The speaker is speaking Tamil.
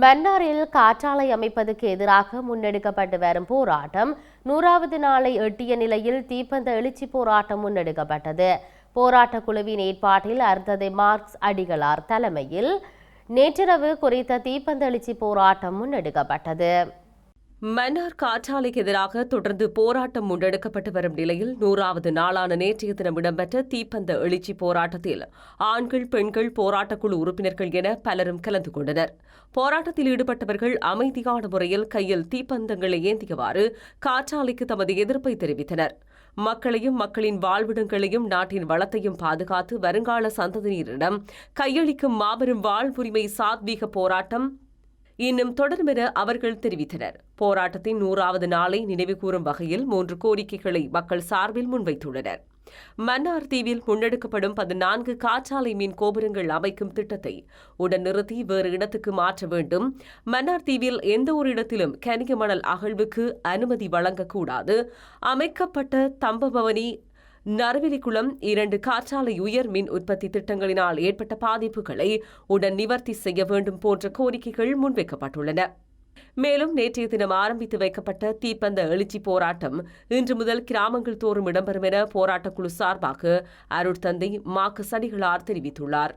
மன்னாரில் காற்றாலை அமைப்பதற்கு எதிராக முன்னெடுக்கப்பட்டு வரும் போராட்டம் நூறாவது நாளை எட்டிய நிலையில் தீப்பந்த எழுச்சி போராட்டம் முன்னெடுக்கப்பட்டது. போராட்டக் குழுவின் ஏற்பாட்டில் அர்த்ததை மார்க்ஸ் அடிகளார் தலைமையில் நேற்றிரவு குறித்த தீப்பந்த எழுச்சி போராட்டம் முன்னெடுக்கப்பட்டது. மன்னார் காற்றாலைக்கு எதிராக தொடர்ந்து போராட்டம் முன்னெடுக்கப்பட்டு வரும் நிலையில் நூறாவது நாளான நேற்றைய தினம் இடம்பெற்ற தீப்பந்த எழுச்சி போராட்டத்தில் ஆண்கள் பெண்கள் போராட்டக்குழு உறுப்பினர்கள் என பலரும் கலந்து கொண்டனர். போராட்டத்தில் ஈடுபட்டவர்கள் அமைதியான முறையில் கையில் தீப்பந்தங்களை ஏந்தியவாறு காற்றாலைக்கு தமது எதிர்ப்பை தெரிவித்தனர். மக்களையும் மக்களின் வாழ்விடங்களையும் நாட்டின் வளத்தையும் பாதுகாத்து வருங்கால சந்ததியினரிடம் கையளிக்கும் மாபெரும் வாழ்வுரிமை சாத்வீக போராட்டம் இன்னும் தொடரும் என அவர்கள் தெரிவித்தனர். போராட்டத்தின் நூறாவது நாளை நினைவுகூரும் வகையில் மூன்று கோரிக்கைகளை மக்கள் சார்பில் முன்வைத்துள்ளனர். மன்னார் தீவில் முன்னெடுக்கப்படும் பதினான்கு காற்றாலை மீன் கோபுரங்கள் அமைக்கும் திட்டத்தை உடன் நிறுத்தி வேறு இடத்துக்கு மாற்ற வேண்டும். மன்னார் தீவில் எந்த ஒரு இடத்திலும் கனிக மணல் அகழ்வுக்கு அனுமதி வழங்கக்கூடாது. அமைக்கப்பட்ட தம்பபவனி நறுவிலிக்குளம் இரண்டு காற்றாலை உயர் மின் உற்பத்தி திட்டங்களினால் ஏற்பட்ட பாதிப்புகளை உடன் நிவர்த்தி செய்ய வேண்டும் போன்ற கோரிக்கைகள் முன்வைக்கப்பட்டுள்ளன. மேலும் நேற்றைய தினம் ஆரம்பித்து வைக்கப்பட்ட தீப்பந்த எழுச்சி போராட்டம் இன்று முதல் கிராமங்கள் தோறும் இடம்பெறும் என போராட்டக்குழு சார்பாக அருட்தந்தை மாக்கு சடிகளார் தெரிவித்துள்ளார்.